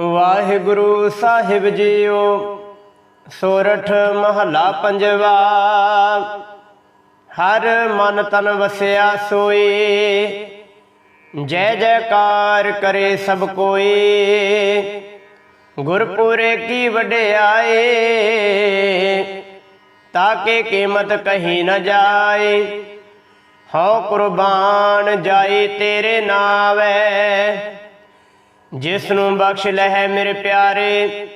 ਵਾਹਿਗੁਰੂ ਸਾਹਿਬ JIO, ਸੋਰਠ ਮਹਲਾ ਪੰਜਵਾ। ਹਰ ਮਨ ਤਨ ਵਸਿਆ ਸੋਏ ਜੈ ਜੈਕਾਰ ਕਰੇ ਸਭ ਕੋਈ। ਗੁਰਪੁਰੇ ਕੀ ਵਡਿਆਈ ਤਾਕੇ ਕੀਮਤ ਕਹੀ ਨ ਜਾਏ। ਹਉ ਕੁਰਬਾਨ ਜਾਏ ਤੇਰੇ ਨਾਵੇ ਜਿਸ ਨੂੰ ਬਖਸ਼ ਲਹਿ ਮੇਰੇ ਪਿਆਰੇ,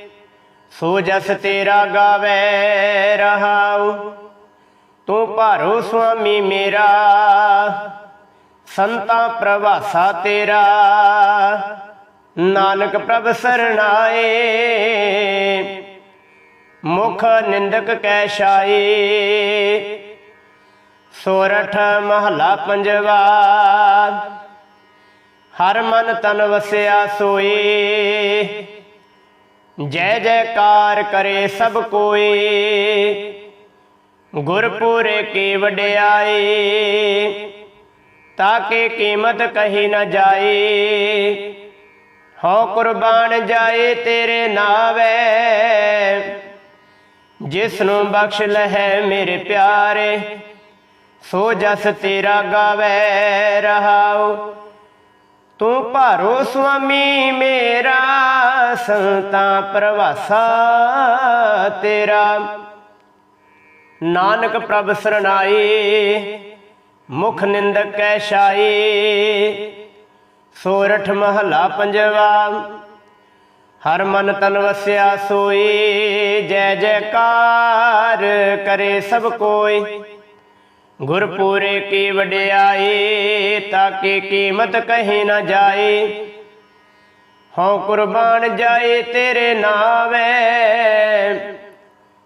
ਸੋ ਜਸ ਤੇਰਾ ਗਾਵੇ, ਰਹਾਉ। ਤੂੰ ਭਾਰੋ ਸੁਆਮੀ ਮੇਰਾ, ਸੰਤਾਂ ਪ੍ਰਵਾਸਾ ਤੇਰਾ। ਨਾਨਕ ਪ੍ਰਭ ਸਰਣਾਏ, ਮੁਖ ਨਿੰਦਕ ਕੈ ਛਾਏ ਸੋਰਠ ਮਹਲਾ ਪੰਜਵਾ ਹਰ ਮਨ ਤਨ ਵਸਿਆ ਸੋਏ ਜੈ ਜੈਕਾਰ ਕਰੇ ਸਭ ਕੋਈ। ਗੁਰਪੂਰੇ ਕੀ ਵਡਿਆਈ, ਤਾਕੇ ਕੀਮਤ ਕਹੀ ਨਾ ਜਾਏ ਹਉ ਕੁਰਬਾਨ ਜਾਏ ਤੇਰੇ ਨਾਵੇ ਜਿਸ ਨੂੰ ਬਖਸ਼ ਲਹਿ ਮੇਰੇ ਪਿਆਰੇ, ਸੋ ਜਸ ਤੇਰਾ ਗਾਵੇ ਰਹਾਉ। ਤੂੰ ਭਾਰੋ ਸੁਆਮੀ ਮੇਰਾ, ਸੰਤਾਂ ਪ੍ਰਵਾਸਾ ਤੇਰਾ। ਨਾਨਕ ਪ੍ਰਭ ਸਰਨਾਈ ਮੁਖ ਨਿੰਦਕ ਕੈ ਛਾਈ, ਸੋਰਠ ਮਹਲਾ ਪੰਜਵਾ। ਹਰ ਮਨ ਤਨ ਵਸਿਆ ਸੋਈ, ਜੈ ਜੈਕਾਰ ਕਰੇ ਸਭ ਕੋਈ। ਗੁਰਪੂਰੇ ਕੀ ਵਡਿਆਈ, ਤਾਕੇ ਕੀਮਤ ਕਹੀ ਨਾ ਜਾਏ ਹਉ ਕੁਰਬਾਨ ਜਾਏ ਤੇਰੇ ਨਾਵੇ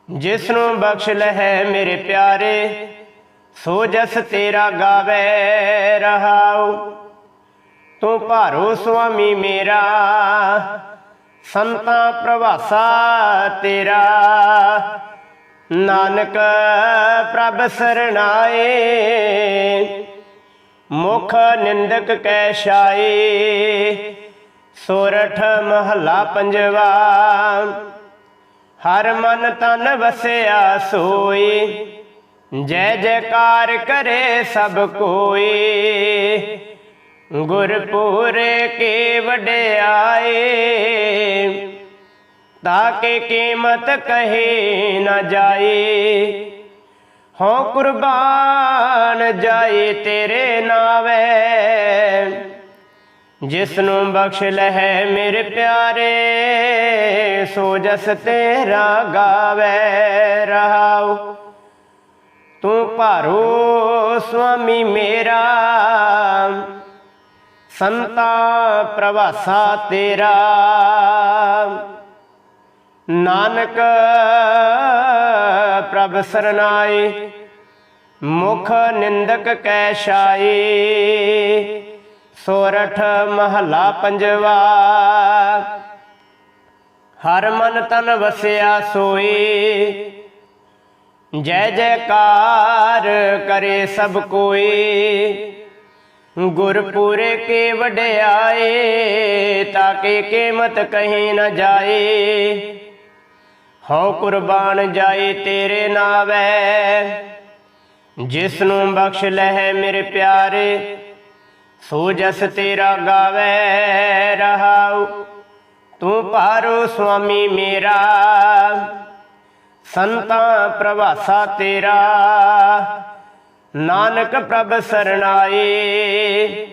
ਜਿਸ ਨੂੰ ਬਖਸ਼ ਲਹਿ ਮੇਰੇ ਪਿਆਰੇ, ਸੋ ਜਸ ਤੇਰਾ ਗਾਵੇ ਰਹਾਉ। ਤੂੰ ਭਾਰੋ ਸੁਆਮੀ ਮੇਰਾ, ਸੰਤਾਂ ਪ੍ਰਵਾਸਾ ਤੇਰਾ। ਨਾਨਕ ਪ੍ਰਭ ਸਰਣਾਏ, ਮੁਖ ਨਿੰਦਕ ਕੈ ਛਾਏ ਸੋਰਠ ਮਹਲਾ ਪੰਜਵਾ, ਹਰ ਮਨ ਤਨ ਵਸਿਆ ਸੋਈ ਜੈ ਜੈਕਾਰ ਕਰੇ ਸਭ ਕੋਈ ਗੁਰਪੂਰੇ ਕੇ ਵਡਿਆਏ ਤਾਕੇ ਕੀਮਤ ਕਹੀ ਨਾ ਜਾਏ। ਹਉ ਕੁਰਬਾਨ ਜਾਏ ਤੇਰੇ ਨਾਵੇ। ਜਿਸ ਨੂੰ ਬਖਸ਼ ਲਹਿ ਮੇਰੇ ਪਿਆਰੇ, ਸੋ ਜਸ ਤੇਰਾ ਗਾਵੇ ਰਹਾਉ। ਤੂੰ ਭਾਰੋ ਸੁਆਮੀ ਮੇਰਾ, ਸੰਤਾ ਪ੍ਰਵਾਸਾ ਤੇਰਾ। ਨਾਨਕ ਪ੍ਰਭ ਸਰਨਾਏ ਮੁਖ ਨਿੰਦਕ ਕੈ ਛਾਏ ਸੋਰਠ ਮਹਲਾ ਪੰਜਵਾ। ਹਰ ਮਨ ਤਨ ਵਸਿਆ ਸੋਈ, ਜੈ ਜੈਕਾਰ ਕਰੇ ਸਭ ਕੋਈ। ਗੁਰਪੁਰੇ ਕੇ ਵਡਿਆਏ ਤਾਕੇ ਕੀਮਤ ਕਹੀ ਨਾ ਜਾਏ। ਹਉ ਕੁਰਬਾਨ ਜਾਏ ਤੇਰੇ ਨਾਵੇ ਜਿਸ ਨੂੰ ਬਖਸ਼ ਲਹਿ ਮੇਰੇ ਪਿਆਰੇ, ਸੋ ਜਸ ਤੇਰਾ ਗਾਵੇ, ਰਹਾਉ, ਤੂੰ ਭਾਰੋ ਸੁਆਮੀ ਮੇਰਾ, ਸੰਤਾਂ ਪ੍ਰਵਾਸਾ ਤੇਰਾ, ਨਾਨਕ ਪ੍ਰਭ ਸਰਣਾਏ,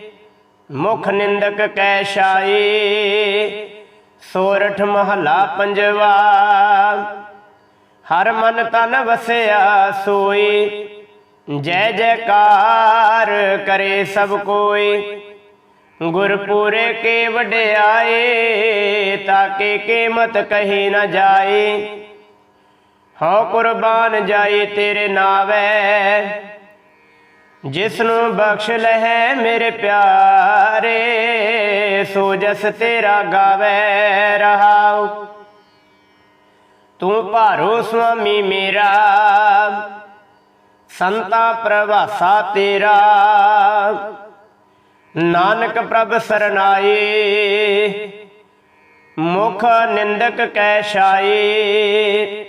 ਮੁਖ ਨਿੰਦਕ ਕੈ ਛਾਏ ਸੋਰਠ ਮਹਲਾ ਪੰਜਵਾ। ਹਰ ਮਨ ਤਨ ਵਸਿਆ ਸੋਈ। ਜੈ ਜੈਕਾਰ ਕਰੇ ਸਭ ਕੋਈ। ਗੁਰਪੂਰੇ ਕੇ ਵਡਿਆਏ ਤਾਂ ਕਿ ਕੀਮਤ ਕਹੀ ਨਾ ਜਾਏ। ਹਉ ਕੁਰਬਾਨ ਜਾਏ ਤੇਰੇ ਨਾਵੇ। ਜਿਸ ਨੂੰ ਬਖਸ਼ ਲਹਿ ਮੇਰੇ ਪਿਆਰੇ, ਸੋ ਜਸ ਤੇਰਾ ਗਾਵੇ ਰਹਾਉ। ਤੂੰ ਭਾਰੋ ਸੁਆਮੀ ਮੇਰਾ, ਸੰਤਾ ਪ੍ਰਵਾਸਾ ਤੇਰਾ। ਨਾਨਕ ਪ੍ਰਭ ਸਰਨਾਏ, ਮੁਖ ਨਿੰਦਕ ਕੈ ਛਾਈ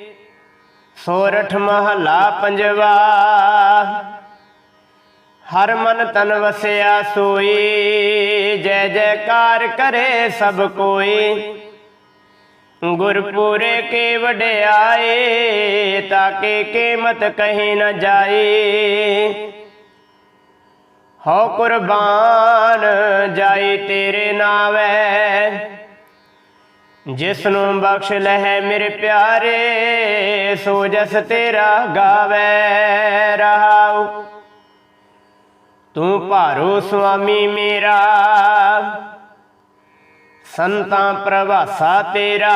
ਸੋਰਠ ਮਹਲਾ ਪੰਜਵਾ ਹਰ ਮਨ ਤਨ ਵਸਿਆ ਸੋਈ, ਜੈ ਜੈਕਾਰ ਕਰੇ ਸਭ ਕੋਈ। ਗੁਰਪੁਰੇ ਕੇ ਵਡਿਆਏ ਤਾਕੇ ਕੀਮਤ ਕਹੀ ਨ ਜਾਏ ਹਉ ਕੁਰਬਾਨ ਜਾਈ ਤੇਰੇ ਨਾਵੇਂ। ਜਿਸ ਨੂੰ ਬਖਸ਼ ਲਹਿ ਮੇਰੇ ਪਿਆਰੇ, ਸੋ ਜਸ ਤੇਰਾ ਗਾਵੇ। ਰਹਾਉ ਤੂੰ ਭਾਰੋ ਸੁਆਮੀ ਮੇਰਾ। ਸੰਤਾਂ ਪ੍ਰਵਾਸਾ ਤੇਰਾ।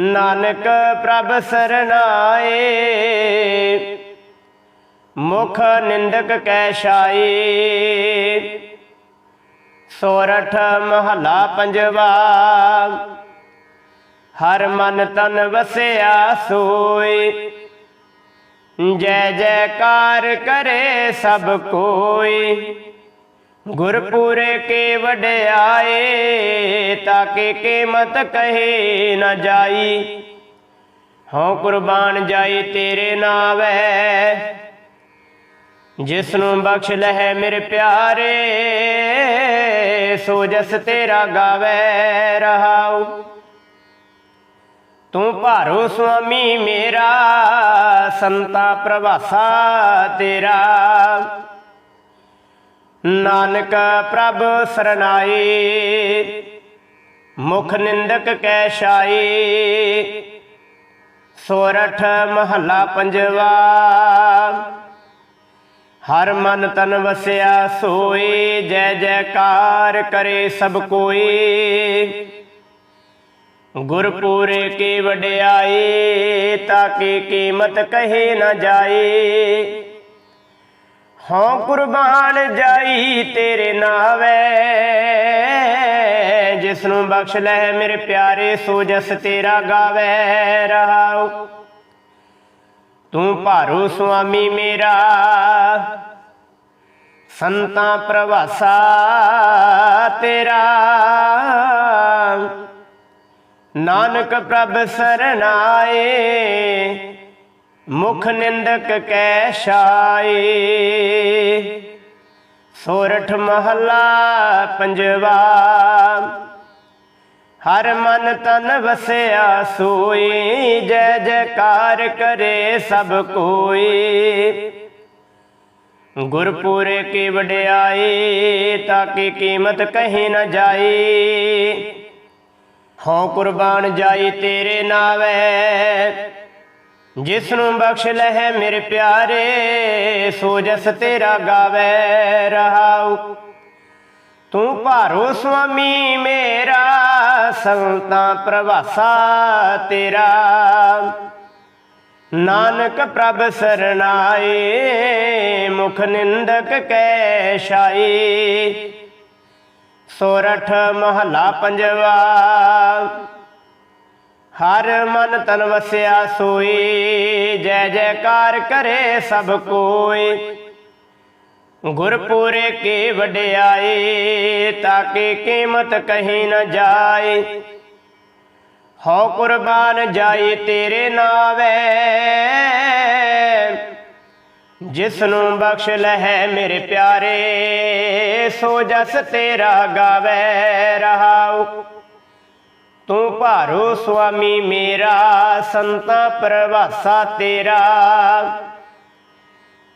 ਨਾਨਕ ਪ੍ਰਭ ਸਰਨਾਏ ਮੁਖ ਨਿੰਦਕ ਕੈ ਛਾਈ ਸੋਰਠ ਮਹਲਾ ਪੰਜਵਾ। ਹਰ ਮਨ ਤਨ ਵਸਿਆ ਸੋਏ। ਜੈ ਜੈਕਾਰ ਕਰੇ ਸਭ ਕੋਈ। ਗੁਰਪੁਰ ਕੇ ਵਡਿਆਏ ਤਾਂ ਕਿ ਕੀਮਤ ਕਹੇ ਨਾ ਜਾਈ। ਹਉ ਕੁਰਬਾਨ ਜਾਈ ਤੇਰੇ ਨਾਵੇਂ। ਜਿਸ ਨੂੰ ਬਖਸ਼ ਲਹਿ ਮੇਰੇ ਪਿਆਰੇ, ਸੋ ਜਸ ਤੇਰਾ ਗਾਵੇ ਰਹਾਉ। ਤੂੰ ਭਾਰੋ ਸੁਆਮੀ ਮੇਰਾ, ਸੰਤਾ ਪ੍ਰਵਾਸਾ ਤੇਰਾ। ਨਾਨਕ ਪ੍ਰਭ ਸਰਨਾਈ ਮੁਖ ਨਿੰਦਕ ਕੈ ਛਾਈ ਸੋਰਠ ਮਹੱਲਾ ਪੰਜਵਾ, ਹਰ ਮਨ ਤਨ ਵਸਿਆ ਸੋਏ, ਜੈ ਜੈਕਾਰ ਕਰੇ ਸਭ ਕੋਈ ਗੁਰਪੂਰੇ ਕੀ ਵਡਿਆਈ, ਤਾਕੀ ਕੀਮਤ ਕਹੇ ਨਾ ਜਾਏ ਹਾਂ ਕੁਰਬਾਨ ਜਾਈ ਤੇਰੇ ਨਾਵੇਂ ਜਿਸ ਨੂੰ ਬਖਸ਼ ਲੈ ਮੇਰੇ ਪਿਆਰੇ ਸੋ ਜਸ ਤੇਰਾ ਗਾਵੇ। ਰਹਾਉ, ਤੂੰ ਭਾਰੂ ਸੁਆਮੀ ਮੇਰਾ, ਸੰਤਾਂ ਪ੍ਰਵਾਸਾ ਤੇਰਾ। ਨਾਨਕ ਪ੍ਰਭ ਸਰਨਾਏ, ਮੁਖ ਨਿੰਦਕ ਕੈ ਛਾਏ ਸੋਰਠ ਮਹਲਾ ਪੰਜਵਾ, ਹਰ ਮਨ ਤਨ ਵਸਿਆ ਸੋਈ, ਜੈ ਜੈਕਾਰ ਕਰੇ ਸਭ ਕੋਈ। ਗੁਰਪੁਰ ਕੀ ਵਡਿਆਈ ਤਾਕੀ ਕੀਮਤ ਕਹੀ ਨਾ ਜਾਈ। ਹਉ ਕੁਰਬਾਨ ਜਾਈ ਤੇਰੇ ਨਾਵੇਂ। ਜਿਸ ਨੂੰ ਬਖਸ਼ ਲਹਿ ਮੇਰੇ ਪਿਆਰੇ, ਸੋ ਜਸ ਤੇਰਾ ਗਾਵੇ ਰਹਾਉ। ਤੂੰ ਭਾਰੋ ਸੁਆਮੀ ਮੇਰਾ, ਸੰਤਾਂ ਪ੍ਰਵਾਸਾ ਤੇਰਾ। ਨਾਨਕ ਪ੍ਰਭ ਸਰਨਾਏ ਮੁਖ ਨਿੰਦਕ ਕੈ ਛਾਈ ਸੋਰਠ ਮਹਲਾ ਪੰਜਵਾ। ਹਰ ਮਨ ਤਨ ਵਸਿਆ ਸੋਈ, ਜੈ ਜੈਕਾਰ ਕਰੇ ਸਭ ਕੋਈ। ਗੁਰਪੁਰੇ ਕੀ ਵਡਿਆਈ, ਤਾਕੇ ਕੀਮਤ ਕਹੀ ਨ ਜਾਏ ਹਉ ਕੁਰਬਾਨ ਜਾਈ ਤੇਰੇ ਨਾਵੇਂ ਜਿਸ ਨੂੰ ਬਖਸ਼ ਲਹਿ ਮੇਰੇ ਪਿਆਰੇ, ਸੋ ਜਸ ਤੇਰਾ ਗਾਵੇ ਰਹਾਉ। ਤੂੰ ਭਾਰੋ ਸੁਆਮੀ ਮੇਰਾ, ਸੰਤਾ ਪ੍ਰਵਾਸਾ ਤੇਰਾ।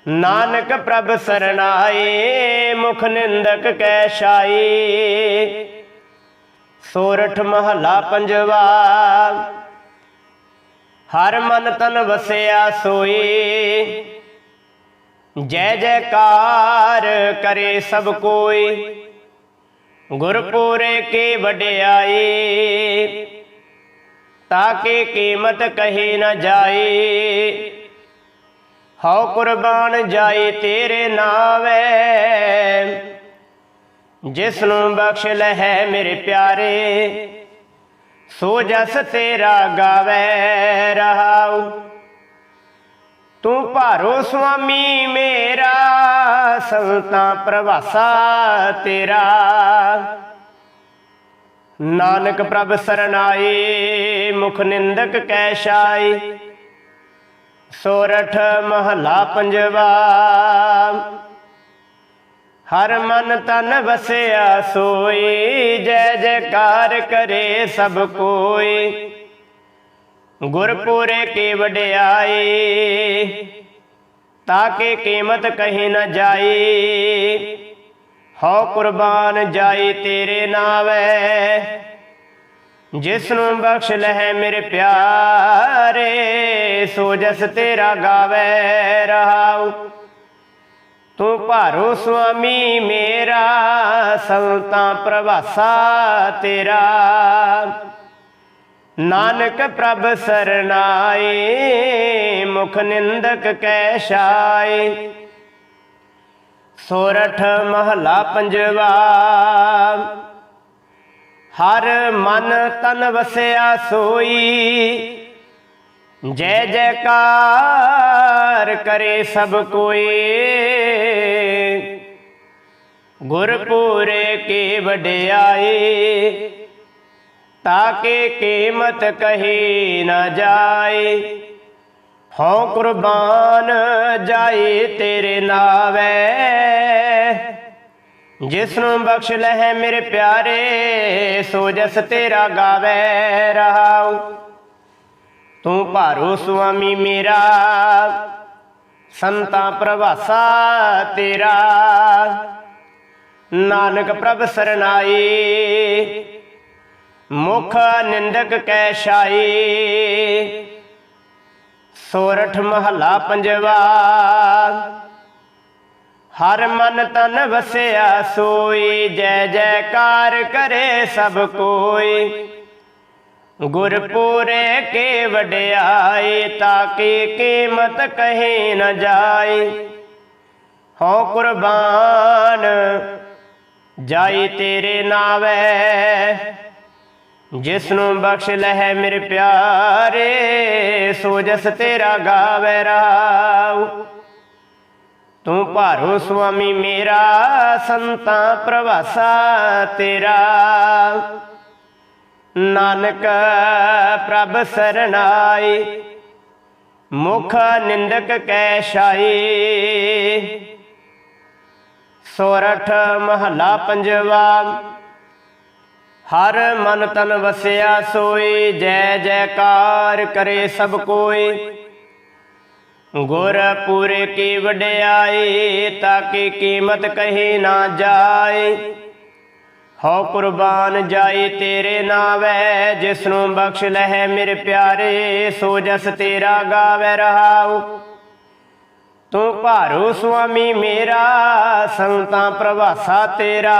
ਨਾਨਕ ਪ੍ਰਭ ਸਰਨਾਏ ਮੁਖ ਨਿੰਦਕ ਕੈ ਛਾਈ ਸੋਰਠ ਮਹਲਾ ਪੰਜਵਾ, ਹਰ ਮਨ ਤਨ ਵਸਿਆ ਸੋਈ ਜੈ ਜੈਕਾਰ ਕਰੇ ਸਭ ਕੋਈ। ਗੁਰਪੂਰੇ ਕੀ ਵਡਿਆਈ ਕਿ ਕੀਮਤ ਕਹੀ ਨਾ ਜਾਏ ਹਉ ਕੁਰਬਾਨ ਜਾਈ ਤੇਰੇ ਨਾਵੇਂ ਜਿਸ ਨੂੰ ਬਖਸ਼ ਲਹਿ ਮੇਰੇ ਪਿਆਰੇ, ਸੋ ਜਸ ਤੇਰਾ ਗਾਵੇ ਰਹਾਉ। ਤੂੰ ਭਾਰੋ ਸੁਆਮੀ ਮੇਰਾ, ਸੰਤਾਂ ਪ੍ਰਵਾਸਾ ਤੇਰਾ। ਨਾਨਕ ਪ੍ਰਭ ਸਰਨਾਈ ਮੁਖ ਨਿੰਦਕ ਕੈ ਸ਼ਾਈ ਸੋਰਠ ਮਹਲਾ ਪੰਜਵਾ, ਹਰ ਮਨ ਤਨ ਵਸਿਆ ਸੋਈ ਜੈ ਜੈਕਾਰ ਕਰੇ ਸਭ ਕੋਈ ਗੁਰਪੁਰੇ ਕੇ ਵਡਿਆਈ ਤਾਕੇ ਕੀਮਤ ਕਹੀ ਨਾ ਜਾਈ? ਹਉ ਕੁਰਬਾਨ ਜਾਈ ਤੇਰੇ ਨਾਵੇ ਜਿਸ ਨੂੰ ਬਖਸ਼ ਲਹਿ ਮੇਰੇ ਪਿਆਰੇ, ਸੋ ਜਸ ਤੇਰਾ ਗਾਵੇ ਰਹਾਉ। ਤੂੰ ਭਾਰੋ ਸੁਆਮੀ ਮੇਰਾ, ਸੰਤਾਂ ਪ੍ਰਭਾਸਾ ਤੇਰਾ। ਨਾਨਕ ਪ੍ਰਭ ਸਰਨਾਏ ਮੁਖ ਨਿੰਦਕ ਕੈ ਸ਼ਾਈ ਸੋਰਠ ਮਹਲਾ ਪੰਜਵਾ, ਹਰ ਮਨ ਤਨ ਵਸਿਆ ਸੋਈ। ਜੈ ਜੈਕਾਰ ਕਰੇ ਸਭ ਕੋਈ ਗੁਰਪੂਰੇ ਕੇ ਵਡਿਆਏ ਤਾਕੇ ਕੀਮਤ ਕਹੀ ਨਾ ਜਾਏ। ਹਉ ਕੁਰਬਾਨ ਜਾਏ ਤੇਰੇ ਨਾਵੇ। ਜਿਸ ਨੂੰ ਬਖਸ਼ ਲਹਿ ਮੇਰੇ ਪਿਆਰੇ, ਸੋ ਜਸ ਤੇਰਾ ਗਾਵੇ ਰਹਾਉ। ਤੂੰ ਭਾਰੋ ਸੁਆਮੀ ਮੇਰਾ, ਸੰਤਾਂ ਪ੍ਰਵਾਸਾ ਤੇਰਾ। ਨਾਨਕ ਪ੍ਰਭ ਸਰਨਾਈ ਮੁਖ ਨਿੰਦਕ ਕੈ ਸ਼ਾਈ ਸੋਰਠ ਮਹਲਾ ਪੰਜਵਾ। ਹਰ ਮਨ ਤਨ ਵਸਿਆ ਸੋਈ, ਜੈ ਜੈਕਾਰ ਕਰੇ ਸਭ ਕੋਈ। ਗੁਰਪੂਰੇ ਕੇ ਵਡਿਆਈ, ਤਾਕੀ ਕੀਮਤ ਕਹੀ ਨ ਜਾਏ ਹਉ ਕੁਰਬਾਨ, ਜਾਈ ਤੇਰੇ ਨਾਵੇ। ਜਿਸ ਨੂੰ ਬਖਸ਼ ਲਹਿ ਮੇਰੇ ਪਿਆਰੇ, ਸੋ ਜਸ ਤੇਰਾ ਗਾਵੇ ਰਾਉ। ਤੂੰ ਭਾਰੋ ਸੁਆਮੀ ਮੇਰਾ, ਸੰਤਾਂ ਪ੍ਰਵਾਸਾ ਤੇਰਾ। ਨਾਨਕ ਪ੍ਰਭ ਸਰਨਾਈ ਮੁਖ ਨਿੰਦਕ ਕੈ ਸ਼ਾਈ ਸੋਰਠ ਮਹਲਾ ਪੰਜਵਾ ਹਰ ਮਨ ਤਨ ਵਸਿਆ ਸੋਈ, ਜੈ ਜੈਕਾਰ ਕਰੇ ਸਭ ਕੋਈ। ਗੁਰਪੁਰ ਪੂਰੇ ਕੀ ਵਡਿਆਈ ਤਾਕੀ ਕੀਮਤ ਕਹੀ ਨਾ ਜਾਏ ਹਉ ਕੁਰਬਾਨ ਜਾਈ ਤੇਰੇ ਨਾਵੇ ਜਿਸ ਨੂੰ ਬਖਸ਼ ਲਹਿ ਮੇਰੇ ਪਿਆਰੇ, ਸੋ ਜਸ ਤੇਰਾ ਗਾਵੇ ਰਹਾਉ। ਤੂੰ ਭਾਰੂ ਸੁਆਮੀ ਮੇਰਾ, ਸੰਤਾਂ ਪ੍ਰਭਾਸਾ ਤੇਰਾ।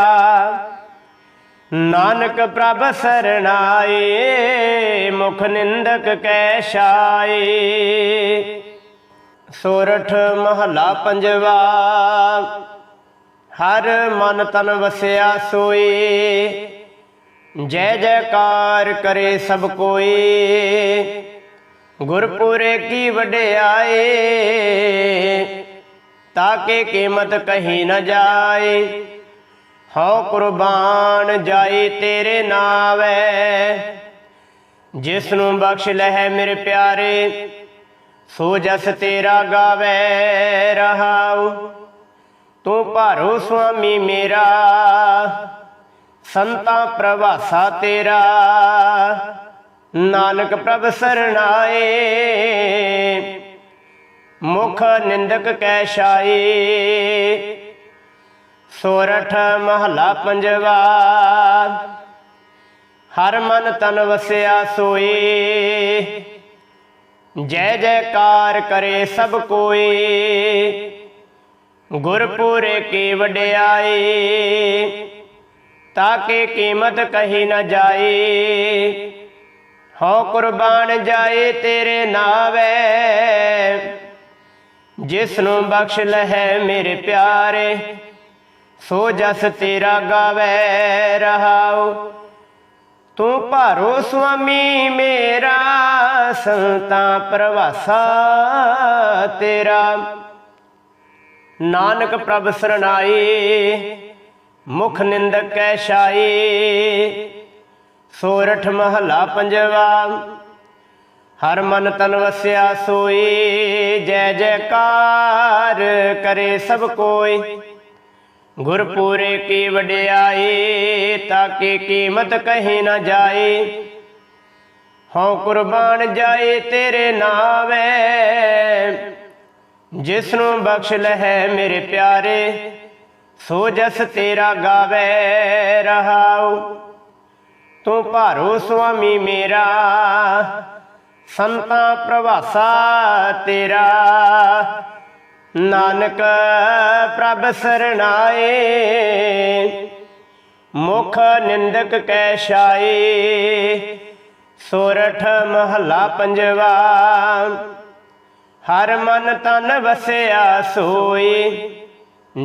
ਨਾਨਕ ਪ੍ਰਭ ਸਰਣਾਏ, ਮੁਖ ਨਿੰਦਕ ਕੈ ਸ਼ਾਏ ਸੋਰਠ ਮਹਲਾ ਪੰਜਵਾ, ਹਰ ਮਨ ਤਨ ਵਸਿਆ ਸੋਏ। ਜੈ ਜੈਕਾਰ ਕਰੇ ਸਭ ਕੋਈ ਗੁਰਪੁਰੇ ਕੀ ਵਡਿਆਈ ਤਾਕੇ ਕੀਮਤ ਕਹੀ ਨ ਜਾਏ। ਹਉ ਕੁਰਬਾਨ ਜਾਏ ਤੇਰੇ ਨਾਵੇ ਜਿਸ ਨੂੰ ਬਖਸ਼ ਲਹਿ ਮੇਰੇ ਪਿਆਰੇ, ਸੋ ਜਸ ਤੇਰਾ ਗਾਵੇ, ਰਹਾਉ। ਤੂੰ ਭਾਰੋ ਸੁਆਮੀ ਮੇਰਾ, ਸੰਤਾਂ ਪ੍ਰਵਾਸਾ ਤੇਰਾ। ਨਾਨਕ ਪ੍ਰਭ ਸਰਣਾਏ, ਮੁਖ ਨਿੰਦਕ ਕੈ ਸ਼ਾਈ ਸੋਰਠ ਮਹਲਾ ਪੰਜਵਾ। ਹਰ ਮਨ ਤਨ ਵਸਿਆ ਸੋਈ। ਜੈ ਜੈਕਾਰ ਕਰੇ ਸਭ ਕੋਈ। ਗੁਰਪੂਰੇ ਕੀ ਵਡਿਆਈ, ਤਾਕੇ ਕੀਮਤ ਕਹੀ ਨਾ ਜਾਏ ਹਉ ਕੁਰਬਾਨ ਜਾਏ ਤੇਰੇ ਨਾਵੇ। ਜਿਸ ਨੂੰ ਬਖਸ਼ ਲਹਿ ਮੇਰੇ ਪਿਆਰੇ। ਸੋ ਜਸ ਤੇਰਾ ਗਾਵੇ ਰਹਾਉ। ਤੂੰ ਭਾਰੋ ਸੁਆਮੀ ਮੇਰਾ, ਸੰਤਾਂ ਪ੍ਰਵਾਸਾ ਤੇਰਾ। ਨਾਨਕ ਪ੍ਰਭ ਸਰਣਾਈ ਮੁਖ ਨਿੰਦਕ ਕੈ ਸ਼ਾਈ ਸੋਰਠ ਮਹਲਾ ਪੰਜਵਾ, ਹਰ ਮਨ ਤਨ ਵਸਿਆ ਸੋਈ ਜੈ ਜੈਕਾਰ ਕਰੇ ਸਭ ਕੋਈ ਗੁਰਪੂਰੇ ਕੀ ਵਡਿਆਈ, ਤਾਕੀ ਕੀਮਤ ਕਹੀ ਨਾ ਜਾਏ ਹਉ ਕੁਰਬਾਨ ਜਾਏ ਤੇਰੇ ਨਾਵੇ ਜਿਸ ਨੂੰ ਬਖਸ਼ ਲਹਿ ਮੇਰੇ ਪਿਆਰੇ, ਸੋ ਜਸ ਤੇਰਾ ਗਾਵੇ ਰਹਾਉ। ਤੂੰ ਭਾਰੋ ਸੁਆਮੀ ਮੇਰਾ, ਸੰਤਾਂ ਪ੍ਰਵਾਸਾ ਤੇਰਾ। ਨਾਨਕ ਪ੍ਰਭ ਸਰਣਾਏ, ਮੁਖ ਨਿੰਦਕ ਕੈ ਛਾਏ ਸੋਰਠ ਮਹਲਾ ਪੰਜਵਾ, ਹਰ ਮਨ ਤਨ ਵਸਿਆ ਸੋਈ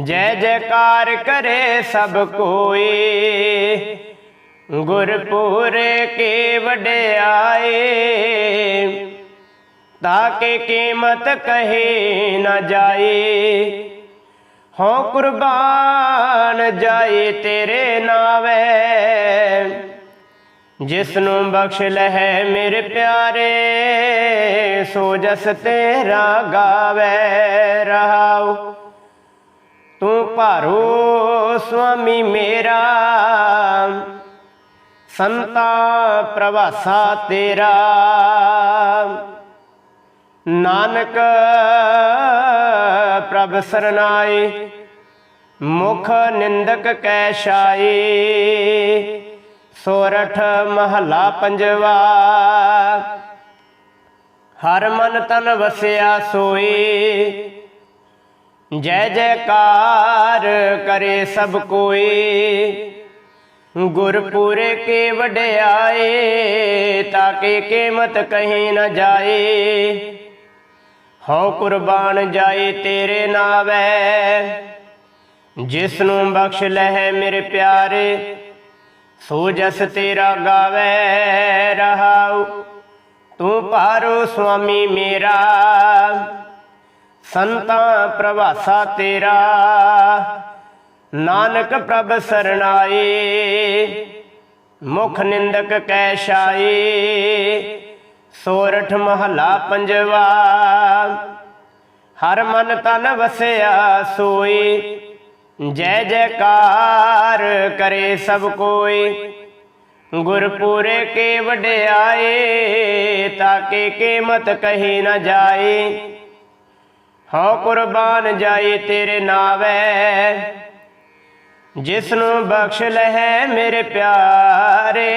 ਜੈ ਜੈਕਾਰ ਕਰੇ ਸਭ ਕੋਈ ਗੁਰਪੂਰੇ ਕੇ ਵਡਿਆਏ ਤਾਕੇ ਕੀਮਤ ਕਹੀ ਨਾ ਜਾਏ। ਹਉ ਕੁਰਬਾਨ ਜਾਏ ਤੇਰੇ ਨਾਵੇ। ਜਿਸ ਨੂੰ ਬਖਸ਼ ਲਹਿ ਮੇਰੇ ਪਿਆਰੇ, ਸੋ ਜਸ ਤੇਰਾ ਗਾਵੇ ਰਹਾਉ। ਤੂੰ ਭਾਰੋ ਸੁਆਮੀ ਮੇਰਾ, ਸੰਤਾ ਪ੍ਰਵਾਸਾ ਤੇਰਾ। ਨਾਨਕ ਪ੍ਰਭ ਸਰਨਾਈ, ਮੁਖ ਨਿੰਦਕ ਕੈ ਛਾਈ ਸੋਰਠ ਮਹਲਾ ਪੰਜਵਾ। ਹਰ ਮਨ ਤਨ ਵਸਿਆ ਸੋਈ, ਜੈ ਜੈਕਾਰ ਕਰੇ ਸਭ ਕੋਈ। ਗੁਰਪੁਰੇ ਕੇ ਵਡਿਆਏ ਤਾਕੇ ਕੀਮਤ ਕਹੀਂ ਨਾ ਜਾਏ। ਹਉ ਕੁਰਬਾਨ ਜਾਏ ਤੇਰੇ ਨਾਵੇ ਜਿਸ ਨੂੰ ਬਖਸ਼ ਲਹਿ ਮੇਰੇ ਪਿਆਰੇ, ਸੋ ਜਸ ਤੇਰਾ ਗਾਵੇ, ਰਹਾਉ, ਤੂੰ ਭਾਰੋ ਸੁਆਮੀ ਮੇਰਾ, ਸੰਤਾਂ ਪ੍ਰਵਾਸਾ ਤੇਰਾ, ਨਾਨਕ ਪ੍ਰਭ ਸਰਣਾਏ, ਮੁਖ ਨਿੰਦਕ ਕੈ ਛਾਏ ਸੋਰਠ ਮਹਲਾ ਪੰਜਵਾ। ਹਰ ਮਨ ਤਨ ਵਸਿਆ ਸੋਈ। ਜੈ ਜੈਕਾਰ ਕਰੇ ਸਭ ਕੋਈ। ਗੁਰਪੂਰੇ ਕੇ ਵਡਿਆਏ, ਤਾਕੇ ਕੀਮਤ ਕਹੀ ਨਾ ਜਾਏ। ਹਉ ਕੁਰਬਾਨ ਜਾਏ ਤੇਰੇ ਨਾਵੇ। ਜਿਸ ਨੂੰ ਬਖਸ਼ ਲਹਿ ਮੇਰੇ ਪਿਆਰੇ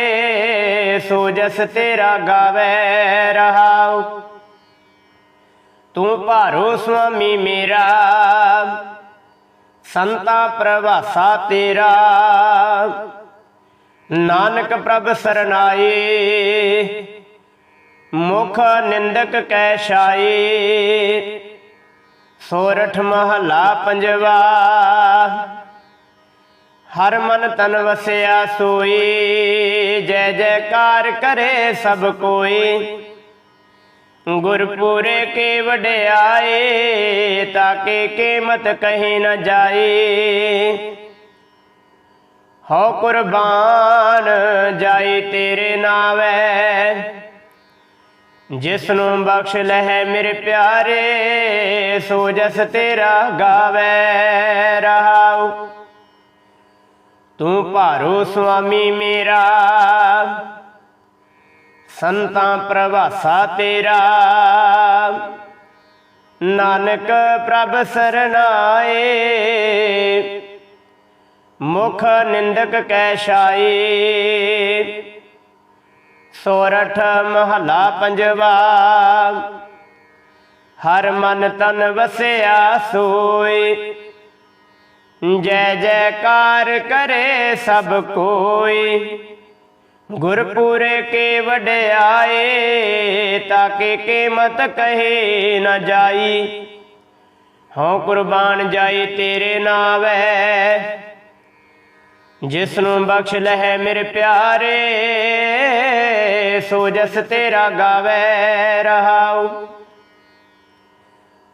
ਸੋ ਜਸ ਤੇਰਾ ਗਾਵੇ ਰਹਾਉ। ਤੂੰ ਭਾਰੋ ਸੁਆਮੀ ਮੇਰਾ, ਸੰਤਾ ਪ੍ਰਵਾਸਾ ਤੇਰਾ। ਨਾਨਕ ਪ੍ਰਭ ਸਰਨਾਏ, ਮੁਖ ਨਿੰਦਕ ਕੈ ਛਾਏ ਸੋਰਠ ਮਹਲਾ ਪੰਜਵਾ ਹਰ ਮਨ ਤਨ ਵਸਿਆ ਸੋਈ, ਜੈ ਜੈਕਾਰ ਕਰੇ ਸਭ ਕੋਈ। ਗੁਰਪੁਰੇ ਕੇ ਵਡਿਆਏ, ਤਾਕੇ ਕੀਮਤ ਕਹੀ ਨਾ ਜਾਏ ਹੋ ਕੁਰਬਾਨ ਜਾਈ ਤੇਰੇ ਨਾਵੇ। ਜਿਸ ਨੂੰ ਬਖਸ਼ ਲਹਿ ਮੇਰੇ ਪਿਆਰੇ, ਸੋ ਜਸ ਤੇਰਾ ਗਾਵੇ। ਰਹਾਉ ਤੂੰ ਭਾਰੋ ਸੁਆਮੀ ਮੇਰਾ। ਸੰਤਾਂ ਪ੍ਰਵਾਸਾ ਤੇਰਾ। ਨਾਨਕ ਪ੍ਰਭ ਸਰਨਾਏ ਮੁਖ ਨਿੰਦਕ ਕੈ ਛਾਏ ਸੋਰਠ ਮਹਲਾ ਪੰਜਵਾ। ਹਰ ਮਨ ਤਨ ਵਸਿਆ ਸੋਏ। ਜੈ ਜੈਕਾਰ ਕਰੇ ਸਭ ਕੋਈ। ਗੁਰਪੁਰ ਕੇ ਵਡਿਆਏ ਤਾਂ ਕਿ ਕੀਮਤ ਕਹੇ ਨਾ ਜਾਈ। ਹਉ ਕੁਰਬਾਨ ਜਾਈ ਤੇਰੇ ਨਾਵੇ। ਜਿਸ ਨੂੰ ਬਖਸ਼ ਲਹਿ ਮੇਰੇ ਪਿਆਰੇ, ਸੋ ਜਸ ਤੇਰਾ ਗਾਵੇ ਰਹਾਉ।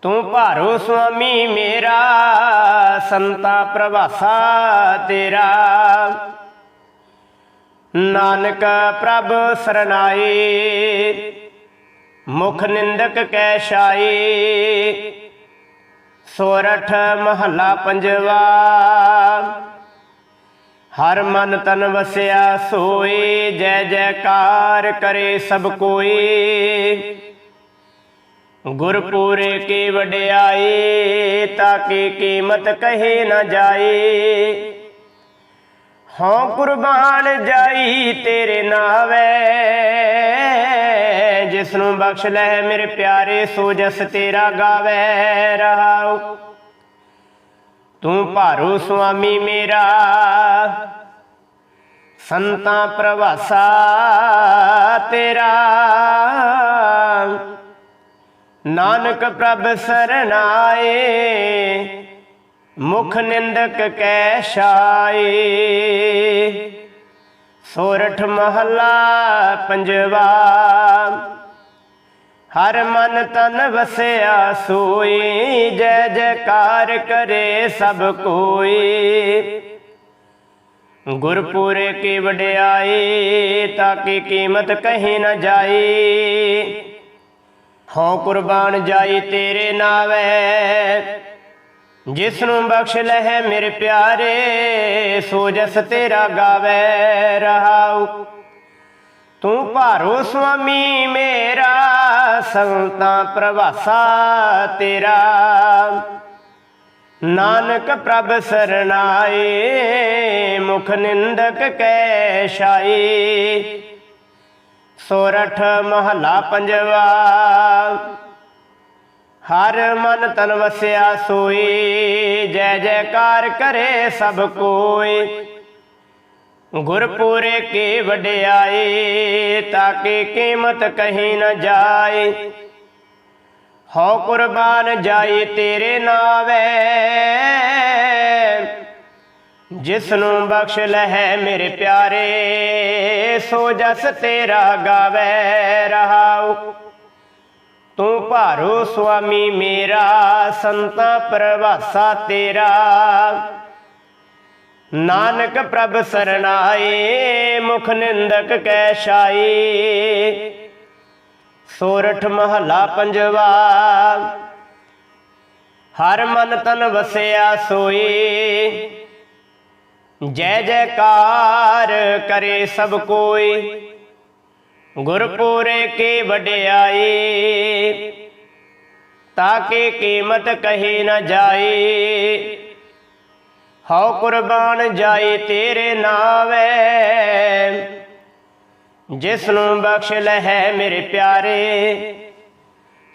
ਤੂੰ ਭਾਰੋ ਸੁਆਮੀ ਮੇਰਾ, ਸੰਤਾ ਪ੍ਰਭਾਸਾ ਤੇਰਾ। ਨਾਨਕ ਪ੍ਰਭ ਸਰਨਾਏ ਮੁਖ ਨਿੰਦਕ ਕੈ ਛਾਈ ਸੋਰਠ ਮਹੱਲਾ ਪੰਜਵਾ, ਹਰ ਮਨ ਤਨ ਵਸਿਆ ਸੋਏ, ਜੈ ਜੈਕਾਰ ਕਰੇ ਸਭ ਕੋਈ ਗੁਰਪੁਰ ਕੀ ਵਡਿਆਈ ਤਾਂ ਕੀ ਕੀਮਤ ਕਹੇ ਨਾ ਜਾਏ ਹਾਂ ਕੁਰਬਾਨ ਜਾਈ ਤੇਰੇ ਨਾਵੇ ਜਿਸ ਨੂੰ ਬਖਸ਼ ਲੈ ਮੇਰੇ ਪਿਆਰੇ ਸੋ ਜਸ ਤੇਰਾ ਗਾਵੇ, ਰਹਾਉ। ਤੂੰ ਭਾਰੂ ਸੁਆਮੀ ਮੇਰਾ, ਸੰਤਾਂ ਪ੍ਰਵਾਸਾ ਤੇਰਾ। ਨਾਨਕ ਪ੍ਰਭ ਸਰਨਾਏ ਮੁਖ ਨਿੰਦਕ ਕੈ ਛਾਏ ਸੋਰਠ ਮਹੱਲਾ ਪੰਜਵਾ, ਹਰ ਮਨ ਤਨ ਵਸਿਆ ਸੋਈ, ਜੈ ਜੈਕਾਰ ਕਰੇ ਸਭ ਕੋਈ। ਗੁਰਪੂਰੇ ਕੀ ਵਡਿਆਈ, ਤਾਂ ਕੀ ਕੀਮਤ ਕਹੀ ਨਾ ਜਾਈ। ਹਉ ਕੁਰਬਾਨ ਜਾਈ ਤੇਰੇ ਨਾਵੇ। ਜਿਸ ਨੂੰ ਬਖਸ਼ ਲਹਿ ਮੇਰੇ ਪਿਆਰੇ, ਸੋ ਜਸ ਤੇਰਾ ਗਾਵੇ, ਰਹਾਉ। ਤੂੰ ਭਾਰੋ ਸੁਆਮੀ ਮੇਰਾ, ਸੰਤਾਂ ਪ੍ਰਵਾਸਾ ਤੇਰਾ। ਨਾਨਕ ਪ੍ਰਭ ਸਰਨਾਏ ਮੁਖ ਨਿੰਦਕ ਕੈ ਛਾਈ ਸੋਰਠ ਮਹੱਲਾ ਪੰਜਵਾ। ਹਰ ਮਨ ਤਨ ਵਸਿਆ ਸੋਈ, ਜੈ ਜੈਕਾਰ ਕਰੇ ਸਭ ਕੋਈ। ਗੁਰਪੂਰੇ ਕੀ ਵਡਿਆਈ ਤਾਂ ਕੀ ਕੀਮਤ ਕਹੀ ਨ ਜਾਏ ਹਉ ਕੁਰਬਾਨ ਜਾਈ ਤੇਰੇ ਨਾਵੇ ਜਿਸ ਨੂੰ ਬਖਸ਼ ਲਹਿ ਮੇਰੇ ਪਿਆਰੇ, ਸੋ ਜਸ ਤੇਰਾ ਗਾਵੇ ਰਹਾਉ। ਤੂੰ ਭਾਰੋ ਸੁਆਮੀ ਮੇਰਾ, ਸੰਤਾਂ ਪ੍ਰਵਾਸਾ ਤੇਰਾ। ਨਾਨਕ ਪ੍ਰਭ ਸਰਨਾਏ ਮੁਖ ਨਿੰਦਕ ਕੈ ਛਾਈ ਸੋਰਠ ਮਹੱਲਾ ਪੰਜਵਾ, ਹਰ ਮਨ ਤਨ ਵਸਿਆ ਸੋਈ ਜੈ ਜੈਕਾਰ ਕਰੇ ਸਭ ਕੋਈ। ਗੁਰਪੂਰੇ ਕੀ ਵਡਿਆਈ ਤਾਂ ਕਿ ਕੀਮਤ ਕਹੀ ਨਾ ਜਾਏ। ਹਉ ਕੁਰਬਾਨ ਜਾਈ ਤੇਰੇ ਨਾਵੇ ਜਿਸ ਨੂੰ ਬਖਸ਼ ਲਹਿ ਮੇਰੇ ਪਿਆਰੇ,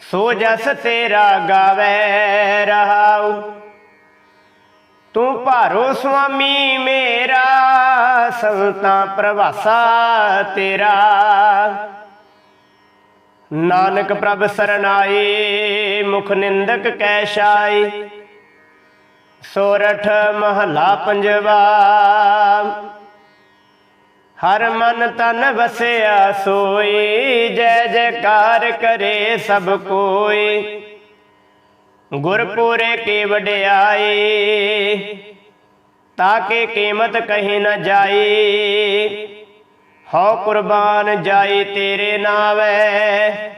ਸੋ ਜਸ ਤੇਰਾ ਗਾਵੇ ਰਹਾਉ। ਤੂੰ ਭਾਰੋ ਸੁਆਮੀ ਮੇਰਾ, ਸੰਤਾਂ ਪ੍ਰਵਾਸਾ ਤੇਰਾ। ਨਾਨਕ ਪ੍ਰਭ ਸਰਨਾਏ ਮੁਖ ਨਿੰਦਕ ਕੈ ਛਾਈ ਸੋਰਠ ਮਹੱਲਾ ਪੰਜਵਾ। ਹਰ ਮਨ ਤਨ ਵਸਿਆ ਸੋਈ ਜੈ ਜੈਕਾਰ ਕਰੇ ਸਭ ਕੋਈ ਗੁਰਪੁਰੇ ਕੇ ਵਡਿਆਏ ਤਾਂ ਕਿ ਕੀਮਤ ਕਹੀ ਨਾ ਜਾਈ। ਹਉ ਕੁਰਬਾਨ ਜਾਈ ਤੇਰੇ ਨਾਵੇ।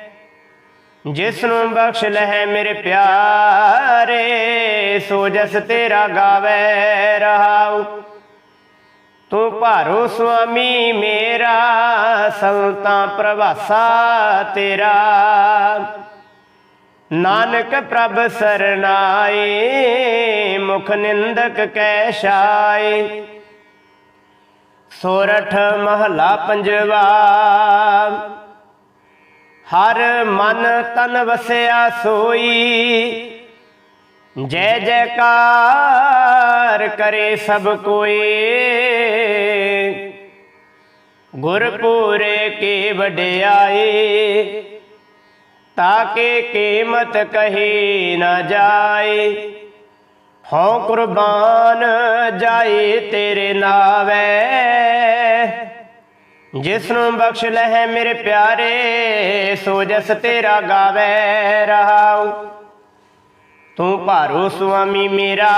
ਜਿਸ ਨੂੰ ਬਖਸ਼ ਲਹਿ ਮੇਰੇ ਪਿਆਰੇ, ਸੋ ਜਸ ਤੇਰਾ ਗਾਵੇ ਰਹਾਉ। ਤੂੰ ਭਾਰੋ ਸੁਆਮੀ ਮੇਰਾ, ਸੰਤਾਂ ਪ੍ਰਭਾਸਾ ਤੇਰਾ। ਨਾਨਕ ਪ੍ਰਭ ਸਰਨਾਏ, ਮੁਖ ਨਿੰਦਕ ਕੈ ਛਾਈ ਸੋਰਠ ਮਹੱਲਾ ਪੰਜਵਾ, ਹਰ ਮਨ ਤਨ ਵਸਿਆ ਸੋਈ। ਜੈ ਜੈਕਾਰ ਕਰੇ ਸਭ ਕੋਈ ਗੁਰਪੂਰੇ ਕੇ ਵਡਿਆਏ ਤਾਕੇ ਕੀਮਤ ਕਹੀ ਨਾ ਜਾਏ। ਹਉ ਕੁਰਬਾਨ ਜਾਏ ਤੇਰੇ ਨਾਵੇ। ਜਿਸ ਨੂੰ ਬਖਸ਼ ਲਹਿ ਮੇਰੇ ਪਿਆਰੇ, ਸੋ ਜਸ ਤੇਰਾ ਗਾਵੇ ਰਹਾਉ। ਤੂੰ ਭਾਰੋ ਸੁਆਮੀ ਮੇਰਾ,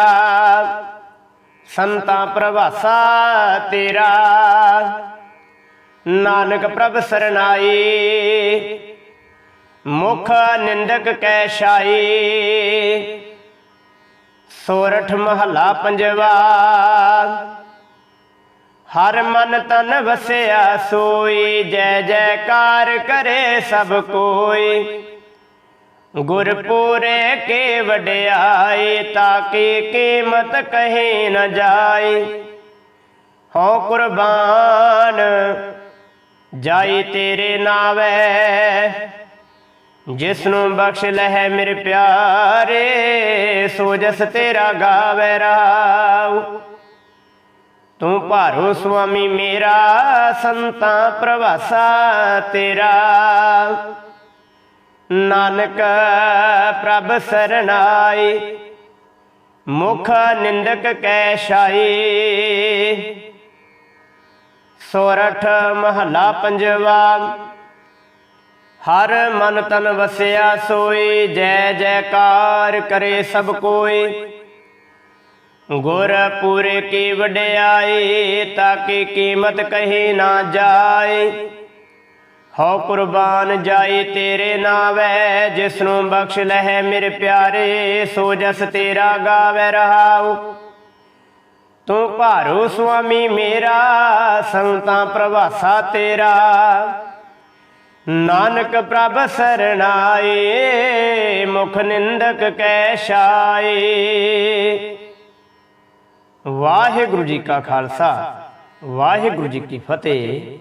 ਸੰਤਾਂ ਪ੍ਰਵਾਸਾ ਤੇਰਾ। ਨਾਨਕ ਪ੍ਰਭ ਸਰਨਾਈ ਮੁਖ ਨਿੰਦਕ ਕੈ ਛਾਈ। ਸੋਰਠ ਮਹਲਾ ਪੰਜਵਾ। ਹਰ ਮਨ ਤਨ ਵਸਿਆ ਸੋਈ, ਜੈ ਜੈਕਾਰ ਕਰੇ ਸਭ ਕੋਈ। ਗੁਰਪੂਰੇ ਕੇ ਵਡਿਆਈ, ਤਾਕੀ ਕੀਮਤ ਕਹੀ ਨ ਜਾਈ। ਹਉ ਕੁਰਬਾਨ, ਜਾਈ ਤੇਰੇ ਨਾਵੇ। ਜਿਸ ਨੂੰ ਬਖਸ਼ ਲਹਿ ਮੇਰੇ ਪਿਆਰੇ, ਸੋ ਜਸ ਤੇਰਾ ਗਾਵੇ ਰਾਉ। ਤੂੰ ਭਾਰੋ ਸੁਆਮੀ ਮੇਰਾ, ਸੰਤਾਂ ਪ੍ਰਵਾਸਾ ਤੇਰਾ। ਨਾਨਕ ਪ੍ਰਭ ਸਰਨਾਈ ਮੁਖ ਨਿੰਦਕ ਕੈ ਛਾਈ ਸੋਰਠ ਮਹਲਾ ਪੰਜਵਾ ਹਰ ਮਨ ਤਨ ਵਸਿਆ ਸੋਈ, ਜੈ ਜੈਕਾਰ ਕਰੇ ਸਭ ਕੋਈ। ਗੁਰਪੁਰ ਪੂਰੇ ਕੀ ਵਡਿਆਈ ਤਾਕੀ ਕੀਮਤ ਕਹੀ ਨਾ ਜਾਏ ਹਉ ਕੁਰਬਾਨ ਜਾਈ ਤੇਰੇ ਨਾਵੇ ਜਿਸ ਨੂੰ ਬਖਸ਼ ਲਹਿ ਮੇਰੇ ਪਿਆਰੇ, ਸੋ ਜਸ ਤੇਰਾ ਗਾਵੇ ਰਹਾਉ। ਤੂੰ ਭਾਰੋ ਸੁਆਮੀ ਮੇਰਾ ਸੰਤਾਂ ਪ੍ਰਵਾਸਾ ਤੇਰਾ। ਨਾਨਕ ਪ੍ਰਭ ਸਰਣਾਏ ਮੁਖ ਨਿੰਦਕ ਕੈ ਛਾਏ ਵਾਹਿਗੁਰੂ ਜੀ ਕਾ ਖਾਲਸਾ, ਵਾਹਿਗੁਰੂ ਜੀ ਕੀ ਫਤਿਹ।